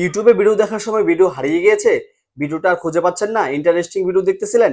ইউটিউবে ভিডিও দেখার সময় ভিডিও হারিয়ে গিয়েছে, ভিডিওটা আর খুঁজে পাচ্ছেন না ইন্টারেস্টিং ভিডিও দেখতেছিলেন।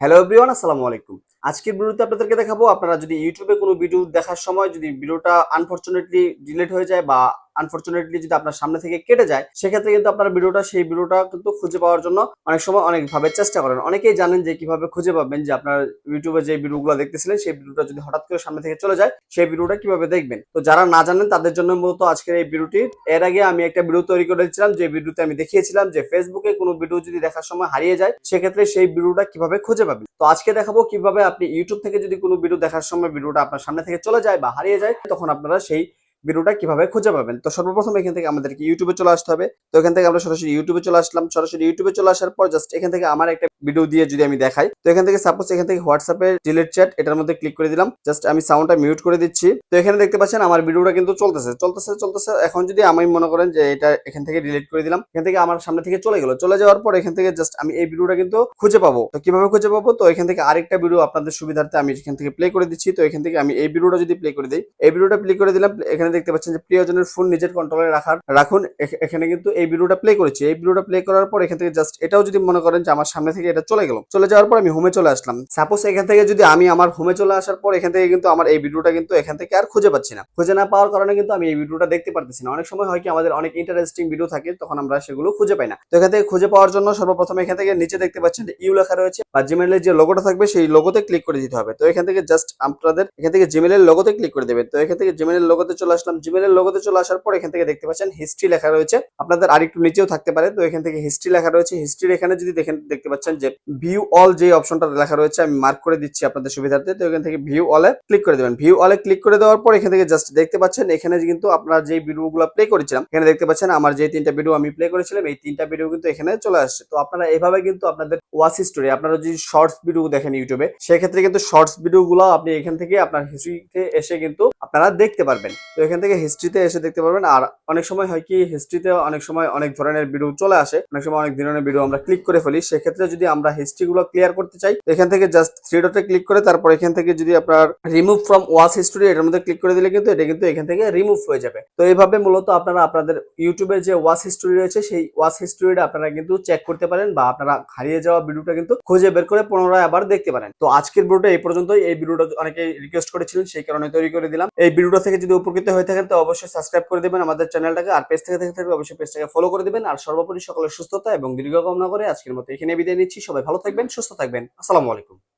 হ্যালো এভরিওয়ান আসসালামু আলাইকুম। আজকের ভিডিওতে আপনাদেরকে দেখাবো, আপনারা যদি ইউটিউবে কোনো ভিডিও দেখার সময় যদি ভিডিওটা আনফরচুনেটলি ডিলিট হয়ে যায় বা আনফরচুনেটলি যদি আপনার সামনে থেকে কেটে যায়, সেক্ষেত্রে কিন্তু আপনার ভিডিওটা, সেই ভিডিওটা কিন্তু খুঁজে পাওয়ার জন্য অনেক সময় অনেকভাবে চেষ্টা করেন। অনেকেই জানেন যে কীভাবে খুঁজে পাবেন যে আপনার ইউটিউবে যে ভিডিওগুলো দেখতেছিলেন, সেই ভিডিওটা যদি হঠাৎ করে সামনে থেকে চলে যায়, সেই ভিডিওটা কীভাবে দেখবেন? তো যারা না জানেন, তাদের জন্য মূলত আজকের এই ভিডিওটি। এর আগে আমি একটা ভিডিও তৈরি করেছিলাম, যে ভিডিওতে আমি দেখিয়েছিলাম যে ফেসবুকে কোনো ভিডিও যদি দেখার সময় হারিয়ে যায়, সেক্ষেত্রে সেই ভিডিওটা কীভাবে খুঁজে পাবেন? তো আজকে দেখাবো কীভাবে আপনি ইউটিউব থেকে যদি কোনো ভিডিও দেখার সময় ভিডিওটা আপনার সামনে থেকে চলে যায় বা হারিয়ে যায়, তখন আপনারা সেই ভিডিওটা কীভাবে খুঁজে পাবেন তো সর্বপ্রথম এখান থেকে আমাদেরকে ইউটিউবে চলে আসতে হবে তো এখান থেকে আমরা সরাসরি ইউটিউবে চলে আসলাম সরাসরি ইউটিউবে চলে আসার পর জাস্ট এখান থেকে আমার একটা ভিডিও দিয়ে যদি আমি দেখাই তো এখান থেকে সাপোজ এখান থেকে হোয়াটসঅ্যাপে ডিলিট চ্যাট এটার মধ্যে ক্লিক করে দিলাম জাস্ট আমি সাউন্ডটা মিউট করে দিচ্ছি তো এখানে দেখতে পাচ্ছেন আমার ভিডিওটা কিন্তু চলতেছে চলতেছে চলতেছে এখন যদি আমি মনে করেন যে এটা এখান থেকে ডিলিট করে দিলাম এখান থেকে আমার সামনে থেকে চলে গেল চলে যাওয়ার পর এখান থেকে জাস্ট আমি এই ভিডিওটা কিন্তু খুঁজে পাবো তো কীভাবে খুঁজে পাবো তো এখান থেকে আরেকটা ভিডিও আপনাদের সুবিধার্থে আমি এখান থেকে প্লে করে দিচ্ছি তো এখান থেকে আমি এই ভিডিওটা যদি প্লে করে দিই এই ভিডিওটা প্লে করে দিলাম এখানে দেখতে পাচ্ছেন যে প্রিয়জনের ফোন নিজের কন্ট্রোলে রাখার, রাখুন। এখ- এখানে কিন্তু এই ভিডিওটা প্লে করেছি। এই ভিডিওটা প্লে করার পর এখান থেকে জাস্ট এটাও যদি মনে করেন যে আমার সামনে থেকে এটা চলে গেল। চলে যাওয়ার পর আমি হোমে চলে আসলাম। সাপোজ এখান থেকে যদি আমি আমার হোমে চলে আসার পর এখান থেকে কিন্তু আমার এই ভিডিওটা কিন্তু এখান থেকে আর খুঁজে পাচ্ছি না। খুঁজে না পাওয়ার কারণে কিন্তু আমি এই ভিডিওটা দেখতে পারতেছি না। অনেক সময় হয় কি আমাদের অনেক ইন্টারেস্টিং ভিডিও থাকে, তখন আমরা সেগুলো খুঁজে পাই না। তো এখান থেকে খুঁজে পাওয়ার জন্য সর্বপ্রথম এখান থেকে নিচে দেখতে পাচ্ছেন ইউ লেখা রয়েছে বা জিমেলের যে লোগোটা থাকবে সেই লোগোতে ক্লিক করে দিতে হবে। তো এখান থেকে জাস্ট আপনাদের, এখান থেকে জিমেলের লোগোতে ক্লিক করে দেবেন। তো এখান থেকে জিমেলের লোগোতে চলে আসলাম জিমেলের লোগোতে চলে আসার পর এখান থেকে দেখতে পাচ্ছেন হিস্ট্রি লেখা রয়েছে। আপনাদের আরেকটু নিচেও থাকতে পারে, তো এখান থেকে হিস্ট্রি লেখা রয়েছে। হিস্ট্রির এখানে যদি দেখেন, দেখতে পাচ্ছেন যে ভিউ অল যে অপশনটা লেখা রয়েছে, আমি মার্ক করে দিচ্ছি আপনাদের সুবিধার্থে। তো এখান থেকে ভিউ অলে ক্লিক করে দেবেন। ভিউ অলে ক্লিক করে দেওয়ার পর এখান থেকে জাস্ট দেখতে পাচ্ছেন, এখানে কিন্তু আপনারা যে ভিডিওগুলো প্লে করেছিলাম, এখানে দেখতে পাচ্ছেন আমার যে তিনটা ভিডিও আমি প্লে করেছিলাম, এই তিনটা ভিডিও কিন্তু এখানে চলে আসছে। তো আপনারা এভাবে কিন্তু আপনাদের ওয়াচ হিস্টোরি আপনারা যদি শর্টস ভিডিও দেখেন ইউটিউবে সেক্ষেত্রে কিন্তু শর্টস ভিডিও গুলো আপনি এখান থেকে আপনার হিস্ট্রিতে এসে কিন্তু আপনারা দেখতে পারবেন। তো এখান থেকে হিস্ট্রিতে এসে দেখতে পারবেন। আর অনেক সময় হয় কি হিস্ট্রিতে অনেক সময় অনেক ধরনের ভিডিও চলে আসে। অনেক সময় অনেক ধরনের ভিডিও আমরা ক্লিক করে ফেলি। সেক্ষেত্রে যদি আমরা হিস্ট্রি গুলো ক্লিয়ার করতে চাই, এখান থেকে জাস্ট থ্রি ডটে ক্লিক করে তারপর এখান থেকে যদি আপনার রিমুভ ফ্রম ওয়াচ হিস্টোরি এটার মধ্যে ক্লিক করে দিলে কিন্তু এটা কিন্তু এখান থেকে রিমুভ হয়ে যাবে। তো এইভাবে মূলত আপনারা আপনাদের ইউটিউবের যে ওয়াচ হিস্টোরি রয়েছে, সেই ওয়াচ হিস্টোরিটা আপনারা কিন্তু চেক করতে পারেন বা আপনারা হারিয়ে যাওয়া ভিডিওটা কিন্তু খুঁজে বের করে পুনরায় আবার দেখতে পারেন। তো আজকের ভিডিওটা এই পর্যন্তই। এই ভিডিওটা অনেকে রিকোয়েস্ট করেছিলেন, সেই কারণে তৈরি করে দিলাম। এই ভিডিওটা থেকে যদি উপকৃত হয়ে থাকেন, তো অবশ্যই সাবস্ক্রাইব করে দেবেন আমাদের চ্যানেলটাকে আর পেজ থেকে থেকে থাকবে অবশ্যই পেজটাকে ফলো করে দেবেন। আর সর্বোপরি সকলের সুস্থতা এবং দীর্ঘ কামনা করে আজকের মতো এখানে বিদায় নিচ্ছি। সবাই ভালো থাকবেন, সুস্থ থাকবেন। আসসালামু আলাইকুম।